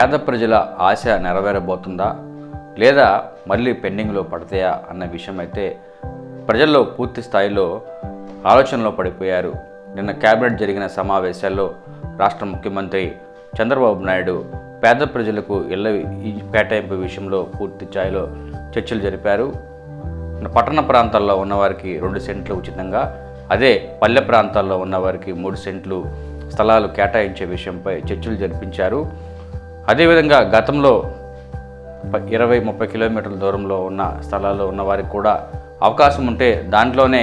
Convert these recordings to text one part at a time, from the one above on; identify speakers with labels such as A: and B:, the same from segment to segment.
A: పేద ప్రజల ఆశ నెరవేరబోతుందా? లేదా మళ్ళీ పెండింగ్లో పడతాయా అన్న విషయం అయితే ప్రజల్లో పూర్తి స్థాయిలో ఆలోచనలో పడిపోయారు. నిన్న కేబినెట్ జరిగిన సమావేశాల్లో రాష్ట్ర ముఖ్యమంత్రి చంద్రబాబు నాయుడు పేద ప్రజలకు ఇళ్ళ ఈ కేటాయింపు విషయంలో పూర్తి స్థాయిలో చర్చలు జరిపారు. పట్టణ ప్రాంతాల్లో ఉన్నవారికి రెండు సెంట్లు ఉచితంగా అదే పల్లె ప్రాంతాల్లో ఉన్నవారికి మూడు సెంట్లు స్థలాలు కేటాయించే విషయంపై చర్చలు జరిపించారు. అదేవిధంగా గతంలో ఇరవై ముప్పై కిలోమీటర్ల దూరంలో ఉన్న స్థలాల్లో ఉన్న వారికి కూడా అవకాశం ఉంటే దాంట్లోనే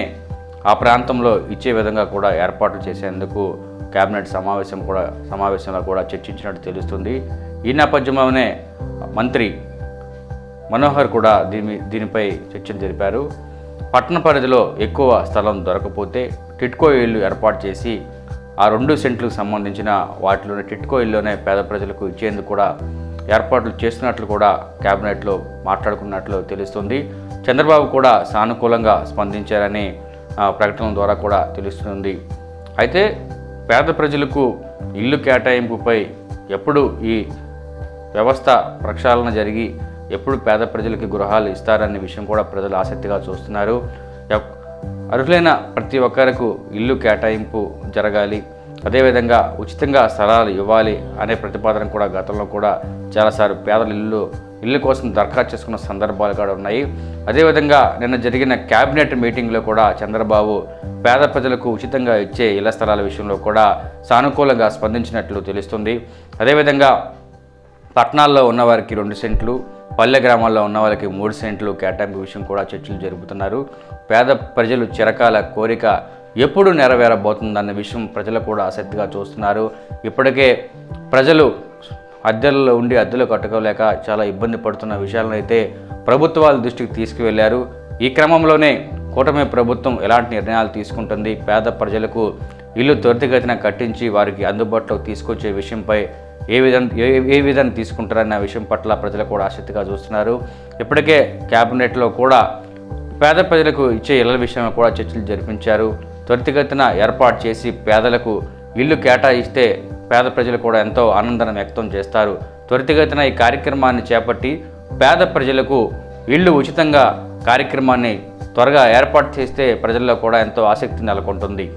A: ఆ ప్రాంతంలో ఇచ్చే విధంగా కూడా ఏర్పాట్లు చేసేందుకు కేబినెట్ సమావేశం కూడా సమావేశంలో కూడా చర్చించినట్టు తెలుస్తుంది. ఈ నేపథ్యంలోనే మంత్రి మనోహర్ కూడా దీని దీనిపై చర్చలు జరిపారు. పట్టణ పరిధిలో ఎక్కువ స్థలం దొరకపోతే టిట్కో ఇల్లు ఏర్పాటు చేసి ఆ రెండు సెంట్లకు సంబంధించిన వాటిలోనే టిట్కో ఇల్లునే పేద ప్రజలకు ఇచ్చేందుకు కూడా ఏర్పాట్లు చేస్తున్నట్లు కూడా కేబినెట్లో మాట్లాడుకున్నట్లు తెలుస్తుంది. చంద్రబాబు కూడా సానుకూలంగా స్పందించారని ప్రకటన ద్వారా కూడా తెలుస్తుంది. అయితే పేద ప్రజలకు ఇల్లు కేటాయింపుపై ఎప్పుడు ఈ వ్యవస్థ ప్రక్షాళన జరిగి ఎప్పుడు పేద ప్రజలకి గృహాలు ఇస్తారనే విషయం కూడా ప్రజలు ఆసక్తిగా చూస్తున్నారు. అర్హులైన ప్రతి ఒక్కరికి ఇల్లు కేటాయింపు జరగాలి. అదేవిధంగా ఉచితంగా స్థలాలు ఇవ్వాలి అనే ప్రతిపాదన కూడా గతంలో కూడా చాలాసార్లు పేదల ఇల్లు ఇల్లు కోసం దరఖాస్తు చేసుకున్న సందర్భాలు కూడా ఉన్నాయి. అదేవిధంగా నిన్న జరిగిన క్యాబినెట్ మీటింగ్లో కూడా చంద్రబాబు పేద ప్రజలకు ఉచితంగా ఇచ్చే ఇళ్ళ స్థలాల విషయంలో కూడా సానుకూలంగా స్పందించినట్లు తెలుస్తుంది. అదేవిధంగా పట్టణాల్లో ఉన్నవారికి రెండు సెంట్లు పల్లె గ్రామాల్లో ఉన్న వాళ్ళకి మూడు సెంట్లు కేటాయింపు విషయం కూడా చర్చలు జరుపుతున్నారు. పేద ప్రజలు చిరకాల కోరిక ఎప్పుడు నెరవేరబోతుందన్న విషయం ప్రజలు కూడా ఆసక్తిగా చూస్తున్నారు. ఇప్పటికే ప్రజలు అద్దెల్లో ఉండి అద్దెలు కట్టుకోలేక చాలా ఇబ్బంది పడుతున్న విషయాలను అయితే ప్రభుత్వాల దృష్టికి తీసుకువెళ్ళారు. ఈ క్రమంలోనే కూటమి ప్రభుత్వం ఎలాంటి నిర్ణయాలు తీసుకుంటుంది? పేద ప్రజలకు ఇల్లు త్వరితగతిన కట్టించి వారికి అందుబాటులోకి తీసుకొచ్చే విషయంపై ఏ విధంగా ఏ విధంగా తీసుకుంటారన్న విషయం పట్ల ప్రజలు కూడా ఆసక్తిగా చూస్తున్నారు. ఇప్పటికే క్యాబినెట్లో కూడా పేద ప్రజలకు ఇచ్చే ఇళ్ళ విషయంలో కూడా చర్చలు జరిపించారు. త్వరితగతిన ఏర్పాటు చేసి పేదలకు ఇల్లు కేటాయిస్తే పేద ప్రజలు కూడా ఎంతో ఆనందం వ్యక్తం చేస్తారు. త్వరితగతిన ఈ కార్యక్రమాన్ని చేపట్టి పేద ప్రజలకు ఇల్లు ఉచితంగా కార్యక్రమాన్ని త్వరగా ఏర్పాటు చేస్తే ప్రజల్లో కూడా ఎంతో ఆసక్తి నెలకొంటుంది.